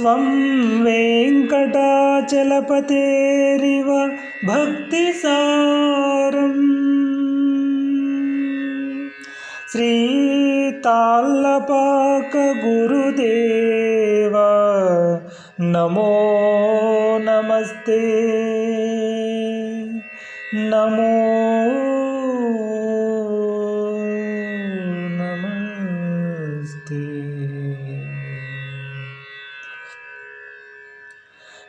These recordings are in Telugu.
त्वं वेङ्कटाचलपतेरिव भक्तिसारम्। श्रीताल्लपाकगुरुदेव नमो नमस्ते। नमो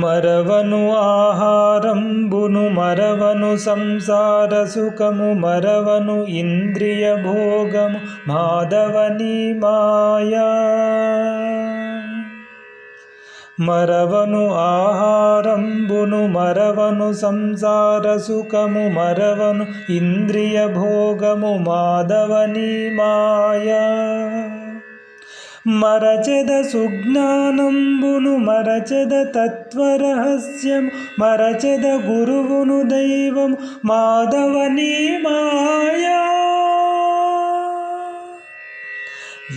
మరవను ఆహారంబును మరవను సంసార సుఖము మరవను ఇంద్రియ భోగము మాధవని మాయా మరవను ఆహారంబును మరవను సంసార సుఖము మరవను ఇంద్రియ భోగము మాధవని మాయా మరచద సుజ్ఞానంబును మరచద తత్వరహస్యం మరచద గురువును దైవం మాధవని మాయా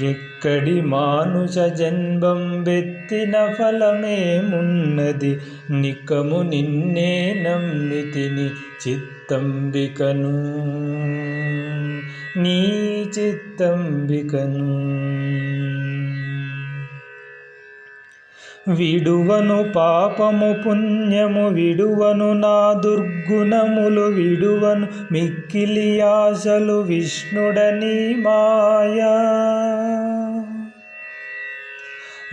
ఎక్కడి మానుష జన్మం వెత్తిన ఫలమేమున్నది నికము నిన్నే నమ్మితిని చిత్తంబికను. నీ చిత్తంబికను విడువను పాపము పుణ్యము విడువను నా దుర్గుణములు విడువను మిక్కిలి ఆశలు విష్ణుడని మాయా.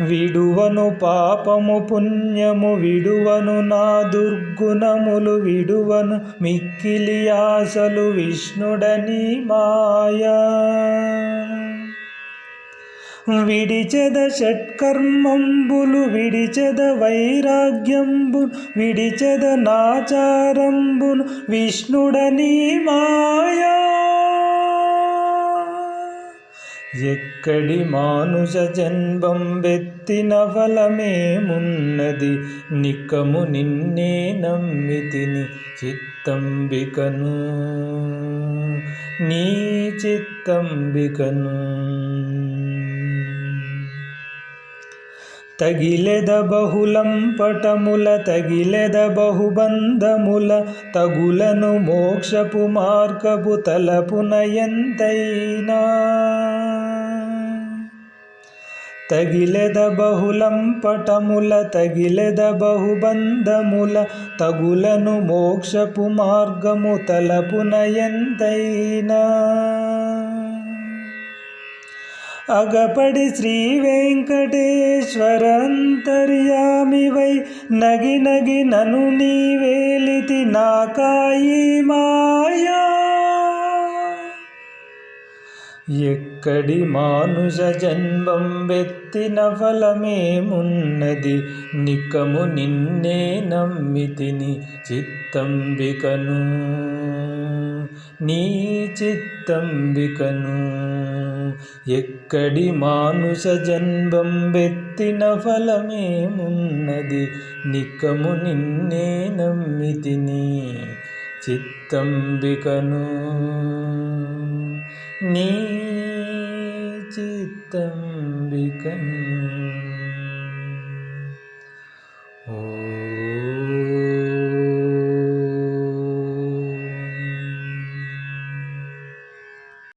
విడువను పాపము పుణ్యము విడువను నా దుర్గుణములు విడువను మిక్కిలి ఆశలు విష్ణుడని మాయా. విడిచెద షట్కర్మంబులు విడిచెద వైరాగ్యంబు విడిచెద నాచారంబును విష్ణుడని మాయా. ఎక్కడి మానుష జన్మం వెత్తిన ఫలమేమున్నది? నిక్కము నిన్నే నమ్మితిని చిత్తంబికను. నీ చిత్తంబికను. తగిలెద బహుళంపటముల తగిలెద బహుబంధముల తగులను మోక్షపు మార్గపు తలపున ఎంతైనా. తగిలెద బహుళం పటముల తగిలెద బహుబంధముల తగులను మోక్షపు మార్గము తలపున ఎంతైనా. అగపడి శ్రీ వెంకటేశ్వరంతర్యామివై నగి నగి నను నీ వేలితి నాకాయి మాయా. ఎక్కడి మానుష జన్మం వెత్తిన ఫలమేమున్నది? నికము నిన్నే నమ్మితిని చిత్తంబికను. నీ చిత్తంబికను ఎక్కడి మానుష జన్మం వెత్తిన ఫలమేమున్నది నికము నిన్నే నమ్మితిని చిత్తంబికను. నీ చిత్తంబికను.